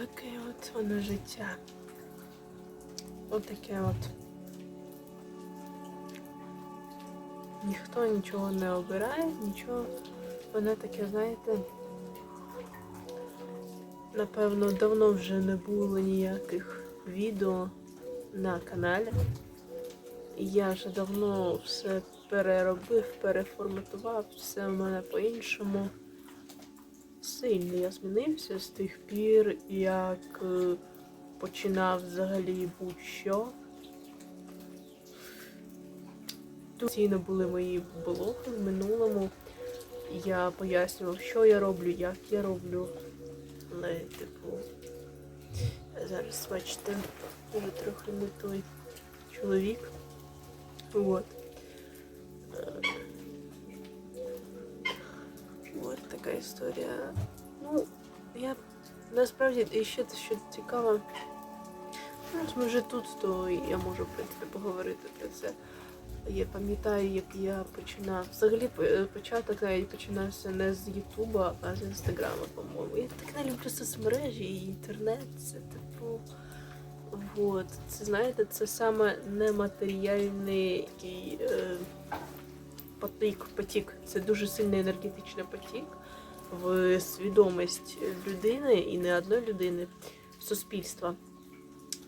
таке от воно життя. От от. Ніхто нічого не обирає, нічого. Воно таке, знаєте. Напевно, давно вже не було ніяких відео на каналі. Я вже давно все переробив, переформатував, все в мене по-іншому. Сильно я змінився з тих пір, як е, починав взагалі будь-що. Постійно були мої блоги в минулому. Я пояснював, що я роблю, як я роблю. Але, типу, зараз бачите, вже трохи не той чоловік. Вот. Історія. Ну, я насправді ще що цікаво. Раз ми вже тут, то я можу, в принципі, поговорити про це. Я пам'ятаю, як я починав. Взагалі початок навіть починався не з Ютуба, а з Інстаграма, по-моєму. Я так не люблю соцмережі і інтернет. Це типу. Вот. Це знаєте, це саме нематеріальний е, потік, потік. Це дуже сильний енергетичний потік в свідомість людини і не одної людини, суспільства.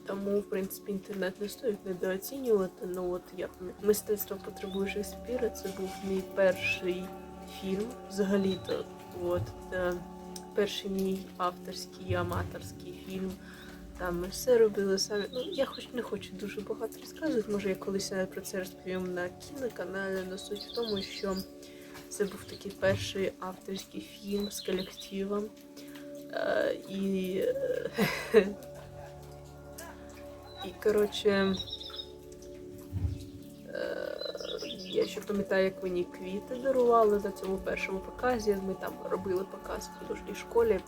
Тому, в принципі, інтернет не стоїть недооцінювати. Ну от як мистецтво потребує Шекспіра, це був мій перший фільм взагалі-то. От, е, перший мій авторський, аматорський фільм. Там ми все робили самі. Ну, я хоч не хочу дуже багато розказувати. Може, я колись навіть про це розповім на кіноканалі. Но суть в тому, що це був такий перший авторський фільм з колективом. Е, і, е, і коротше, е, я ще пам'ятаю, як мені квіти дарували на цьому першому показі. Ми там робили показ в художній школі,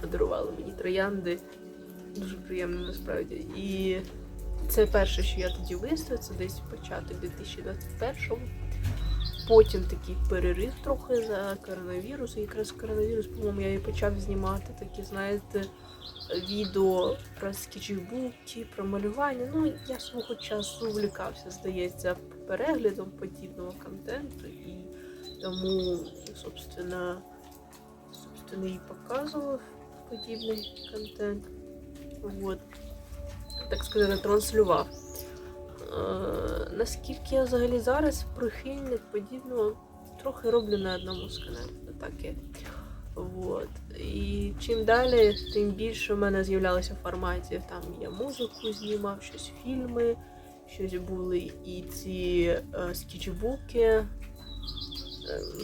подарували мені троянди. Дуже приємно насправді. І це перше, що я тоді виставила, це десь початок 2021-го. Потім такий перерив трохи за коронавірус. І якраз коронавірус, по-моєму, я і почав знімати такі, знаєте, відео про скетчбуки, про малювання. Ну, я свого часу увлікався, здається, переглядом подібного контенту. І тому, собственно, собственно, і показував подібний контент. Вот. Так сказати, транслював. Е, наскільки я взагалі зараз прихильник подібного трохи роблю на одному. Таке. Вот. І чим далі, тим більше в мене з'являлося форматів. Там я музику знімав, щось фільми, щось були і ці е, скетчбуки. Е,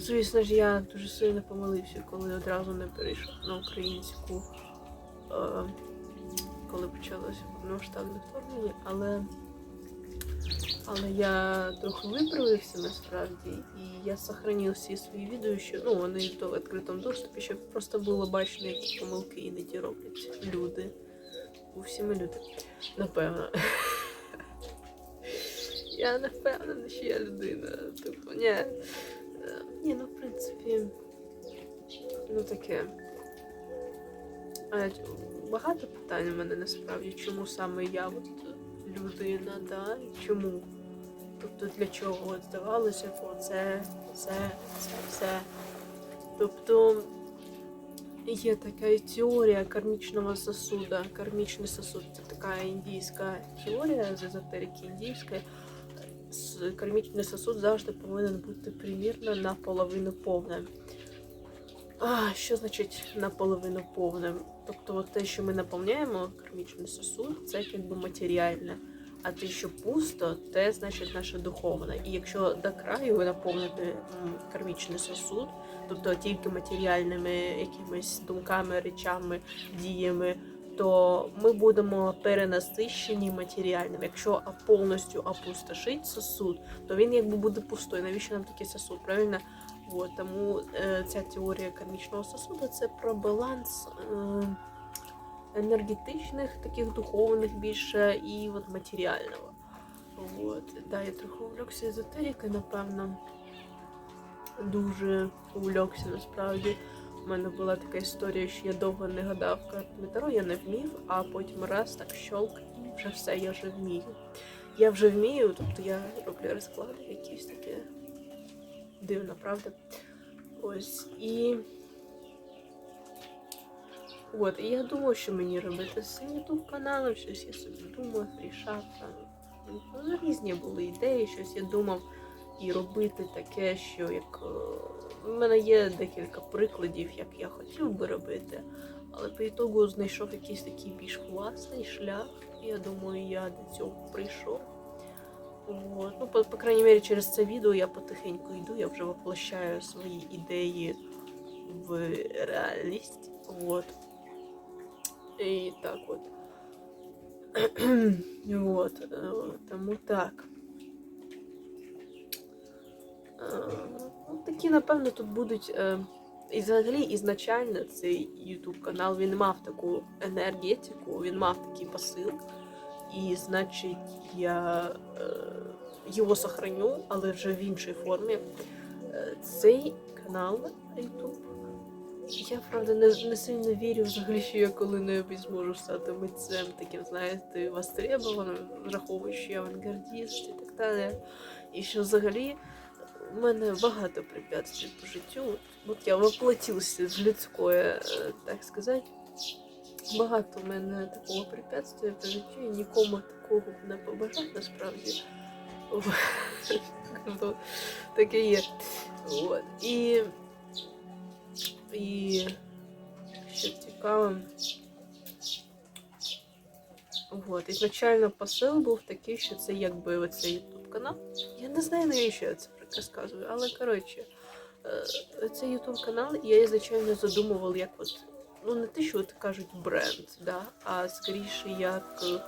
Звісно ж, я дуже сильно помилився, коли одразу не перейшов на українську, е, коли почалося повномасштабне вторгнення, але, але я трохи виправився насправді, і я сохранив всі свої відео, що ну, вони то в відкритому доступі, щоб просто було бачно, які помилки іноді роблять люди. У всі ми люди. Напевно. Я не впевнена, що я людина. Типу, ні. Ні, ну в принципі, ну таке. А, багато питань у мене насправді, чому саме я от людина, да? чому? Тобто для чого от здавалося б, оце, це, це, все. Тобто є така теорія кармічного сосуда. Кармічний сосуд це така індійська теорія з езотерики індійської. Кармічний сосуд завжди повинен бути примірно наполовину повним. А, що значить наполовину повним? Тобто, те, що ми наповняємо кармічний сосуд, це якби матеріальне. А те, що пусто, те значить наше духовне. І якщо до краю ви наповните м, кармічний сосуд, тобто тільки матеріальними якимись думками, речами, діями, то ми будемо перенасищені матеріальним. Якщо повністю опустошить сосуд, то він якби буде пустой. Навіщо нам такий сосуд? Правильно? От, тому е, ця теорія кармічного сосуду це про баланс е, енергетичних, таких духовних більше і от матеріального. От. Да, я трохи увлекся езотерикою, напевно. Дуже увлекся насправді. У мене була така історія, що я довго не гадав Таро, я не вмів, а потім раз так щолк, і вже все, я вже вмію. Я вже вмію, тобто я роблю розклади якісь таке дивно, правда? Ось і. От, і я думав, що мені робити з цим ютуб каналом, щось я собі думав, рішав там. Ну, різні були ідеї, щось я думав і робити таке, що як е, в мене є декілька прикладів, як я хотів би робити, але по ітогу знайшов якийсь такий більш власний шлях. Я думаю, я до цього прийшов. От. Ну, по, по крайній мірі, через це відео я потихеньку йду, я вже воплощаю свої ідеї в реальність. От. І так от. от. е, Тому так. Е, Ну, такі, напевно, тут будуть. І взагалі ізначально цей YouTube канал він мав таку енергетику, він мав такий посил. І значить, я е, його сохраню, але вже в іншій формі. Е, цей канал YouTube. Я правда не, не сильно вірю взагалі, що я коли-небудь зможу стати митцем, таким, знаєте, востребованим, враховуючи авангардіст і так далі. І що взагалі у мене багато препятствий по життю. От, я воплотився в людське, е, так сказати. Багато в мене такого препятствия по життю, і нікому такого не побажав насправді. Ну, Таке є. І, і що цікаво. От. Ізначально посил був такий, що це якби оцей ютуб канал. Я не знаю, навіщо я це розказую, але коротше, е, цей ютуб канал я ізначально задумував як от, ну не те, що от кажуть бренд, да, а скоріше як е,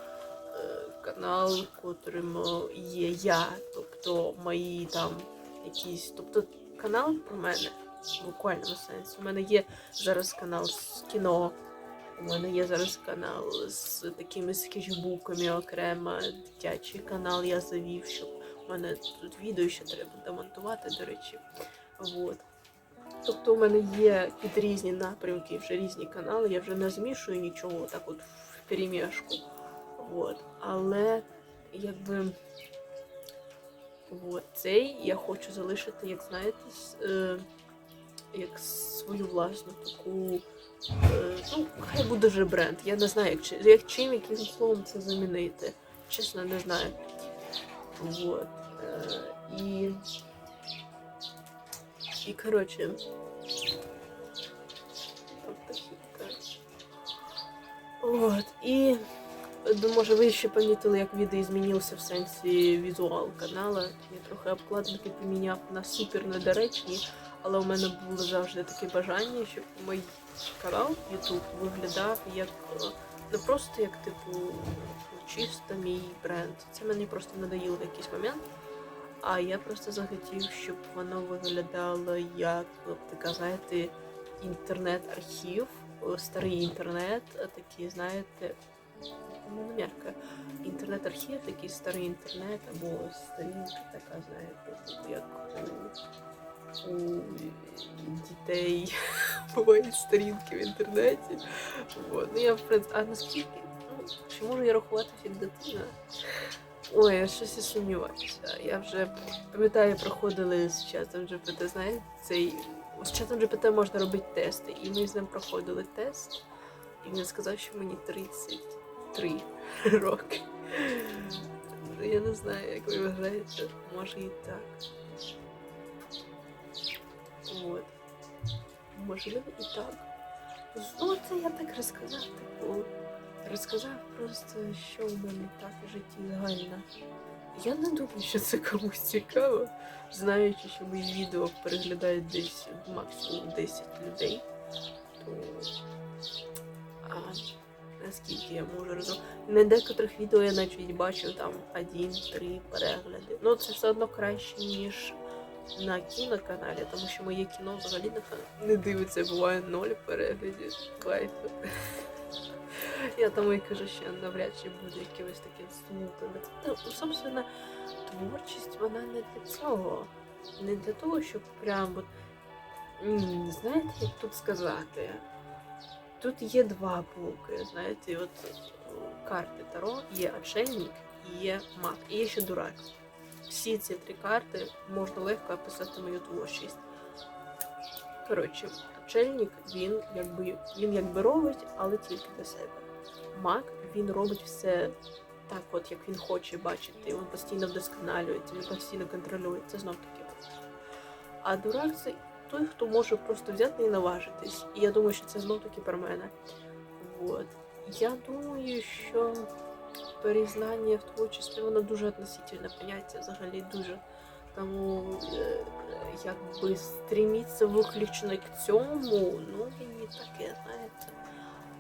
канал, котрим е, є я, тобто мої там якісь, тобто канал про мене в буквальному сенсі. У мене є зараз канал з кіно. У мене є зараз канал з такими скетчбуками окремо, дитячий канал я завів, щоб у мене тут відео ще треба демонтувати, до речі. Вот. Тобто у мене є під різні напрямки, вже різні канали, я вже не змішую нічого так от в перемішку. Вот. Але якби от, цей я хочу залишити, як знаєте, е, як свою власну таку. Е, ну, хай буде вже бренд. Я не знаю, як, як чим, яким словом це замінити. Чесно, не знаю. Вот. Е, і. І коротше. От. І. Може, ви ще помітили, як відео змінився в сенсі візуал канала. Я трохи обкладинки поміняв на супер недоречні, але у мене було завжди таке бажання, щоб мій канал YouTube виглядав як е, не просто як типу чисто мій бренд. Це мені просто надоїло в якийсь момент. А я просто захотів, щоб воно виглядало як така, знаєте, інтернет-архів, е, старий інтернет, е, такий, знаєте, ну, не. Інтернет-архів, такий старий інтернет, або сторінка така, знаєте, як у, дітей бувають сторінки в інтернеті. Вот. Ну, я, в принципі, а наскільки? Ну, чи можу я рахуватися як дитина? Ой, я щось і сумніваюся. Я вже пам'ятаю, проходили з чатом GPT, знаєте, цей. З чатом GPT можна робити тести. І ми з ним проходили тест, і він сказав, що мені 33 роки. Я не знаю, як ви вважаєте, може і так. От. Можливо, і так. Ну, це я так розказав, типу, розказав просто, що в мене так в житті загально. Я не думаю, що це комусь цікаво, знаючи, що мої відео переглядають десь максимум 10 людей. То а, наскільки я можу розуміти. На декотрих відео я навіть бачив там один-три перегляди. Ну це все одно краще, ніж на кіноканалі, тому що моє кіно взагалі не, дивиться, буває ноль переглядів. Кайфу. Я тому і кажу, що навряд чи буде якимось таким смутним. Ну, собственно, творчість вона не для цього. Не для того, щоб прям от знаєте, як тут сказати? Тут є два боки, знаєте, от карти Таро, є отшельник і є маг, і є ще дурак. Всі ці три карти можна легко описати мою творчість. Коротше, отшельник, він якби він якби робить, але тільки для себе. Маг він робить все так, от як він хоче бачити. Він постійно вдосконалюється, він постійно контролює. Це знов таки. А дурак це той, хто може просто взяти і наважитись. І я думаю, що це знов таки про мене. Вот. Я думаю, що перезнання в творчості воно дуже относительне поняття, взагалі дуже. Тому е, якби стріміться виключно к цьому, ну і таке, знаєте.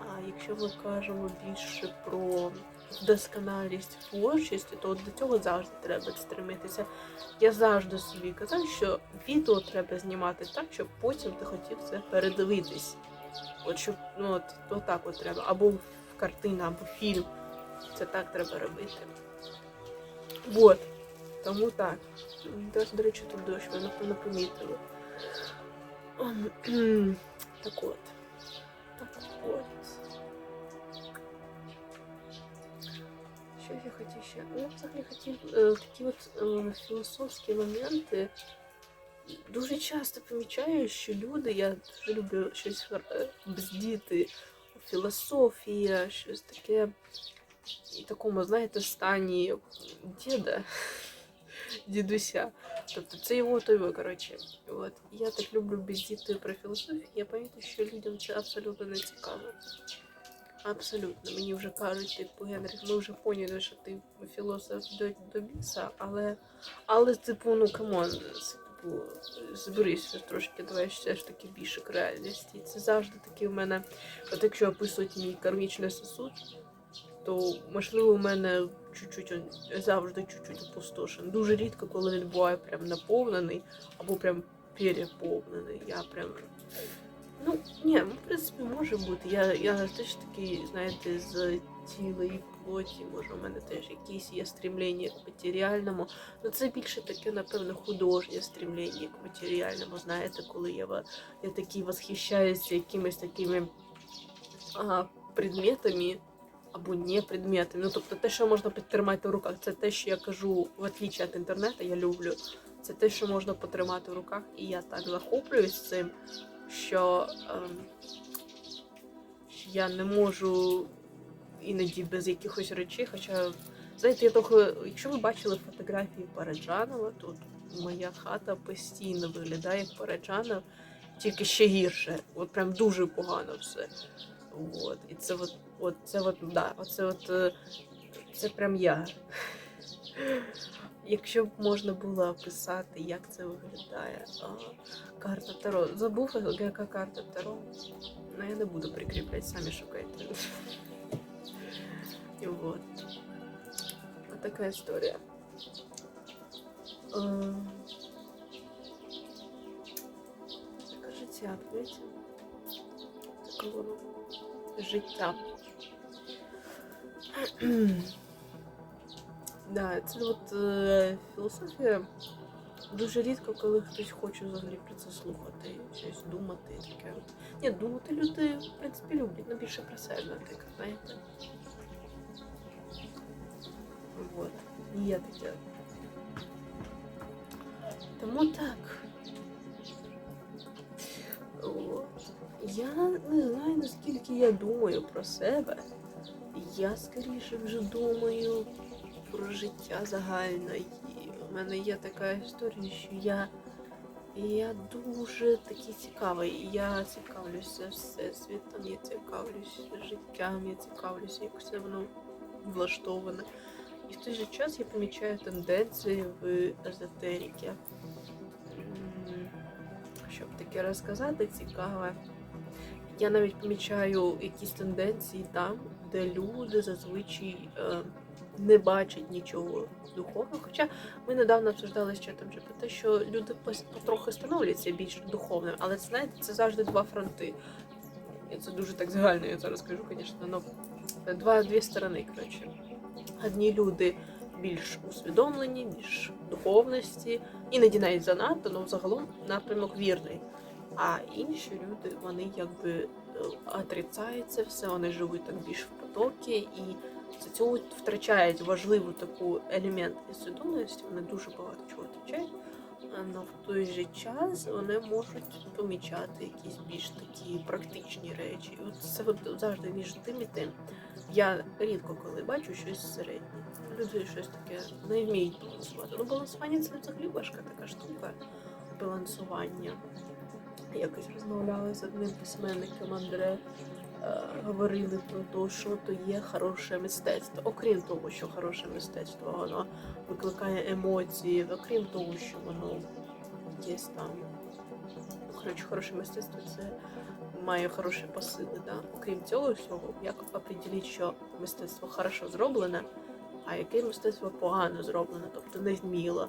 А якщо ми кажемо більше про досконалість творчості, то до цього завжди треба стремитися. Я завжди собі казав, що відео треба знімати так, щоб потім ти хотів це передивитись. От щоб ну от, отак от треба. Або картина, або фільм. Це так треба робити. Вот. Тому так. До, до речі, тут дощ, ви напевно помітили. Ем, Так от. Так от. Що я хотів ще? Ну, я взагалі хотів е, такі от е, філософські моменти. Дуже часто помічаю, що люди, я дуже люблю щось е, бздіти, філософія, щось таке і такому, знаєте, стані діда, дідуся. Тобто це його той, коротше. От. Я так люблю бездіти про філософію, я пам'ятаю, що людям це абсолютно не цікаво. Абсолютно. Мені вже кажуть, типу, Генріх, ми вже поняли, що ти філософ до, до біса, але, але, типу, ну камон, типу, зберись трошки, давай все ж таки більше реальності. Це завжди таки в мене, от якщо описують мій кармічний сосуд, то можливо у мене чуть-чуть завжди чуть-чуть опустошен. Дуже рідко, коли він буває прям наповнений або прям переповнений. Я прям. Ну, ні, ну, в принципі, може бути. Я, я теж такий, знаєте, з тіла і плоті, може, у мене теж якісь є стремлення к матеріальному. Ну це більше таке, напевно, художнє стремлення к матеріальному. Знаєте, коли я, я такий восхищаюся якимись такими а, предметами або не предметами. Ну, тобто те, що можна підтримати в руках, це те, що я кажу, в отличие від інтернету, я люблю. Це те, що можна потримати в руках, і я так захоплююсь цим, що ем, я не можу іноді без якихось речей. Хоча, знаєте, я трохи, якщо ви бачили фотографії Параджанова, то моя хата постійно виглядає як Параджанов, тільки ще гірше. От прям дуже погано все. От. І це от, от це от, да, оце от, е, це прям я. Якщо б можна було описати, як це виглядає. А, карта Таро. Забув, яка карта Таро. Ну, я не буду прикріпляти, самі шукайте. І от. Така історія. Е, Таке життя, знаєте? Таке життя. Да, це от е, філософія. Дуже рідко, коли хтось хоче взагалі про це слухати, щось думати таке. Ні, думати люди, в принципі, люблять, але більше про себе, так, знаєте. Вот. І є таке. Тому так. От. Я не знаю, наскільки я думаю про себе. Я скоріше вже думаю про життя загальне. І в мене є така історія, що я, я дуже такий цікавий. Я цікавлюся всесвітом, я цікавлюся життям, я цікавлюся, як все воно влаштоване. І в той же час я помічаю тенденції в езотеріки. Щоб таке розказати, цікаве. Я навіть помічаю якісь тенденції там, де люди зазвичай е, не бачать нічого духовного. Хоча ми недавно обсуждали з чатом GPT, що люди потрохи становляться більш духовними, але це знаєте, це завжди два фронти. І це дуже так загально, я зараз кажу, звісно, але два дві сторони. Коротше. Одні люди більш усвідомлені, більш духовності, іноді навіть занадто, але загалом напрямок вірний. А інші люди, вони якби е, отрицають це все, вони живуть так більш в потокі і за цього втрачають важливу таку елемент свідомості, вони дуже багато чого втрачають. Але в той же час вони можуть помічати якісь більш такі практичні речі. От це от завжди між тим і тим. Я рідко коли бачу щось середнє. Люди щось таке не вміють балансувати. Ну, балансування це взагалі важка така штука. Балансування. Якось розмовляли з одним письменником Андре. Е, Говорили про те, що то є хороше мистецтво. Окрім того, що хороше мистецтво, воно викликає емоції, окрім того, що воно є там. Ну, коротше, хороше мистецтво це має хороші посили. Да? Окрім цього всього, як определити, що мистецтво хорошо зроблене, а яке мистецтво погано зроблене, тобто не вміло.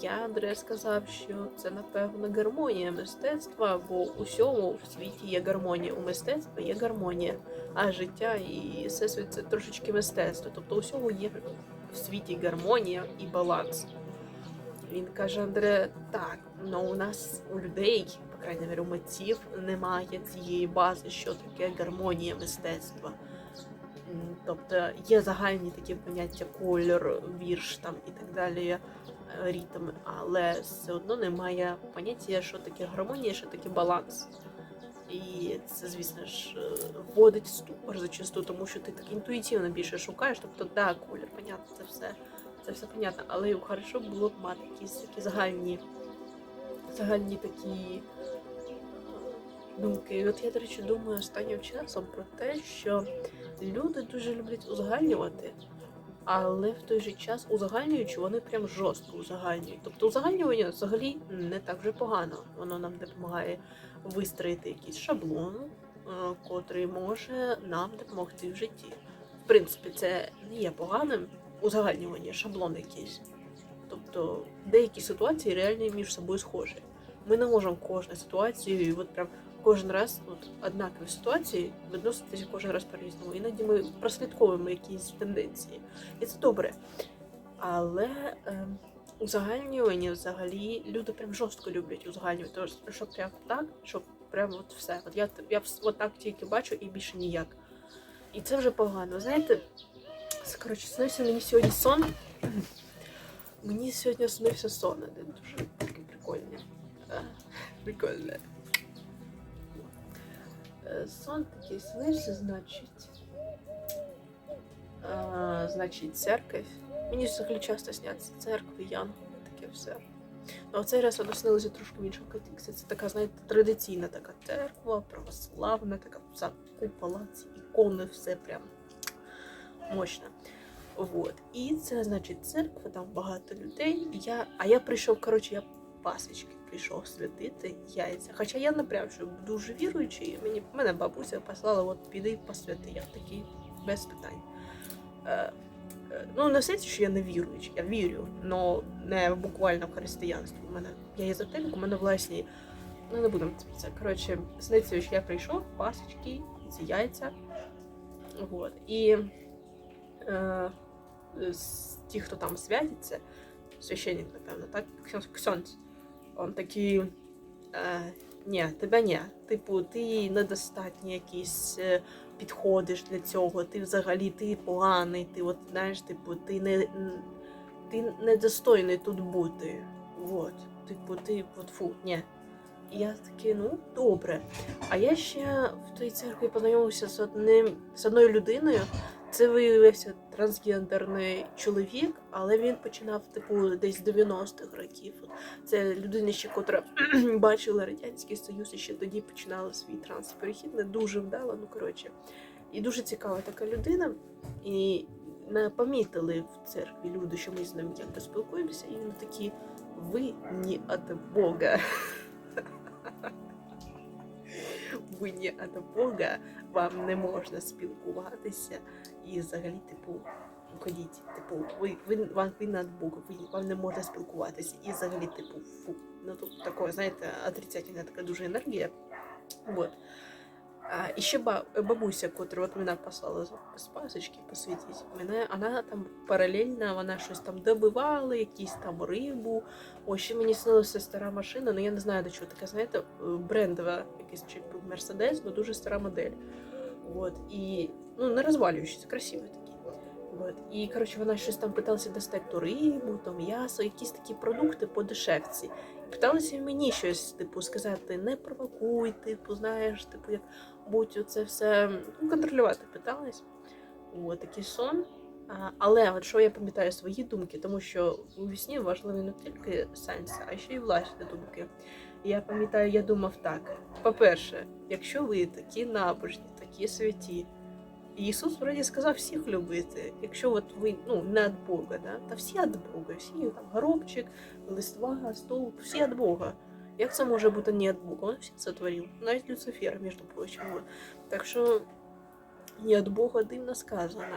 Я Андре сказав, що це напевно гармонія мистецтва, бо у всьому в світі є гармонія. У мистецтва є гармонія, а життя і всесвіт це трошечки мистецтво. Тобто у всьому є в світі гармонія і баланс. Він каже, Андре, так, ну у нас у людей, по крайній мірі, у митців немає цієї бази, що таке гармонія мистецтва. Тобто є загальні такі поняття кольор, вірш там і так далі, е, ритм, але все одно немає поняття, що таке гармонія, що таке баланс. І це, звісно ж, е, вводить ступор зачасту, тому що ти так інтуїтивно більше шукаєш. Тобто, да, колір, понятно, це все, це все понятно, але хорошо було б мати якісь такі загальні, загальні такі думки. І от я, до речі, думаю останнім часом про те, що люди дуже люблять узагальнювати, але в той же час узагальнюючи, вони прям жорстко узагальнюють. Тобто узагальнювання взагалі не так вже погано. Воно нам допомагає вистроїти якийсь шаблон, е, котрий може нам допомогти в житті. В принципі, це не є поганим узагальнювання, шаблон якийсь. Тобто деякі ситуації реально між собою схожі. Ми не можемо кожну ситуацію, от прям кожен раз от, однакові ситуації відноситися кожен раз по-різному. Іноді ми прослідковуємо якісь тенденції. І це добре. Але е, узагальнювання взагалі люди прям жорстко люблять узагальнювати. Щоб прям так, щоб прям от все. От я, я от так тільки бачу і більше ніяк. І це вже погано. Знаєте, коротше, снився мені сьогодні сон. Мені сьогодні снився сон один дуже такий прикольний. Е, Прикольний. Е, Сон такий снився, значить. А, значить, церковь. Мені взагалі часто сняться церкви, янголи, таке все. Ну, а цей раз воно снилося трошки в іншому контексті. Це така, знаєте, традиційна така церква, православна, така вся купола, ці ікони, все прям мощно. Вот. І це, значить, церква, там багато людей. Я, а я прийшов, коротше, я пасочки прийшов святити яйця. Хоча я що дуже віруючий, мені мене бабуся послала, от піди посвяти. Я такий без питань. Е, е, ну, не в сенсі, що я не віруючий, я вірю, але не буквально в християнство. У мене я езотерик, у мене власні. Ну, не будемо це. Коротше, сниться, що я прийшов, пасочки, ці яйця. Вот. І е, ті, хто там святиться, священник, напевно, так? Ксьон- Ксьонц. Он такий. Е, ні, тебе ні. Типу, ти недостатньо якийсь е, підходиш для цього. Ти взагалі ти поганий, ти от знаєш, типу, ти не ти недостойний тут бути. Вот. Типу, ти от фу, ні. І я такий, ну добре. А я ще в той церкві познайомився з одним з одною людиною. Це виявився трансгендерний чоловік, але він починав типу десь з 90-х років. Це людина, ще котра бачила радянський союз і ще тоді починала свій трансперехід. Не дуже вдало, ну коротше. І дуже цікава така людина. І не помітили в церкві люди, що ми з ним якби спілкуємося, і він такі: ви не від Бога. Ви не від Бога, вам не можна спілкуватися і взагалі, типу, ходіть, типу, ви, ви, вам ви Богом, ви, вам не можна спілкуватися. І взагалі, типу, фу. Ну тут таке, знаєте, отрицательна така дуже енергія. Вот. А, і ще бабуся, котра от мене послала з пасочки посвітити, мене, вона там паралельно, вона щось там добивала, якісь там рибу. Ось ще мені снилася стара машина, ну я не знаю до чого таке, знаєте, е, брендова, якийсь чи Мерседес, ну дуже стара модель. От, і ну, не розвалюючись, красивий такий. От. І коротше, вона щось там питалася достати ту рибу, то м'ясо, якісь такі продукти по дешевці. І питалася мені щось, типу, сказати, не провокуй, типу, знаєш, типу, як будь оце все ну, контролювати питалась. От такий сон. А, але от що я пам'ятаю свої думки, тому що у вісні важливі не тільки сенси, а ще й власні думки. Я пам'ятаю, я думав так: по-перше, якщо ви такі набожні, такі святі, Ісус вроді сказав всіх любити. Якщо от ви ну не від Бога, да? та всі від Бога, всі там горобчик, листва, стовп, всі від Бога. Як це може бути не від Бога? Він всі це творив, навіть Люцифер, між прочим. Так що не від Бога дивно сказано.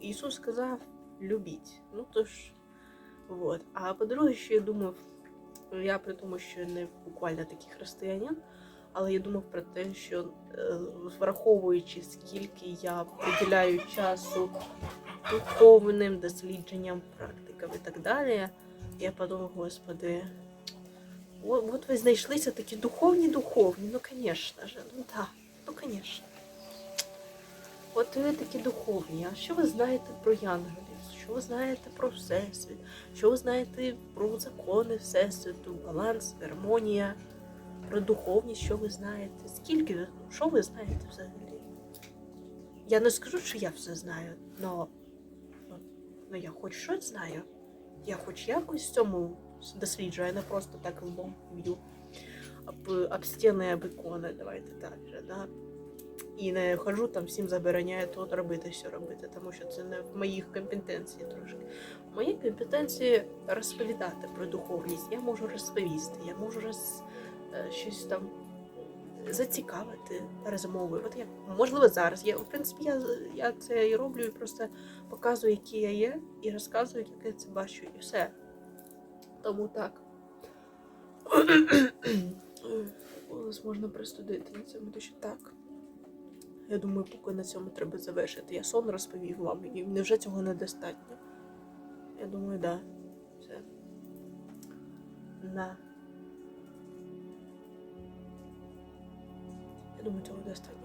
Ісус сказав любіть. Ну то ж, вот. А по-друге, ще я думав, я при тому, що не буквально такий християнин, але я думав про те, що е, враховуючи, скільки я приділяю часу духовним дослідженням, практикам і так далі, я подумав, господи, от, от ви знайшлися такі духовні, духовні, ну, звісно ж, ну так, ну, звісно. От ви такі духовні, а що ви знаєте про янголів? Що ви знаєте про Всесвіт? Що ви знаєте про закони Всесвіту, баланс, гармонія, про духовність, що ви знаєте? Скільки ви, що ви знаєте взагалі? Я не скажу, що я все знаю, но, но, но я хоч щось знаю. Я хоч якось цьому досліджую, а не просто так лбом б'ю об, об стіни, об ікони, давайте так же, да? І не хожу там всім забороняю то робити, що робити, тому що це не в моїх компетенції трошки. В моїй компетенції розповідати про духовність. Я можу розповісти, я можу роз, щось там зацікавити розмовою. От як можливо зараз. Я в принципі я, я це і роблю, і просто показую, які я є, і розказую, як я це бачу, і все. Тому так. Голос можна пристудити на цьому, то так. Я думаю, поки на цьому треба завершити. Я сон розповів вам, і невже цього недостатньо? Я думаю, да. Все. На. Я думаю, цього достатньо поки що.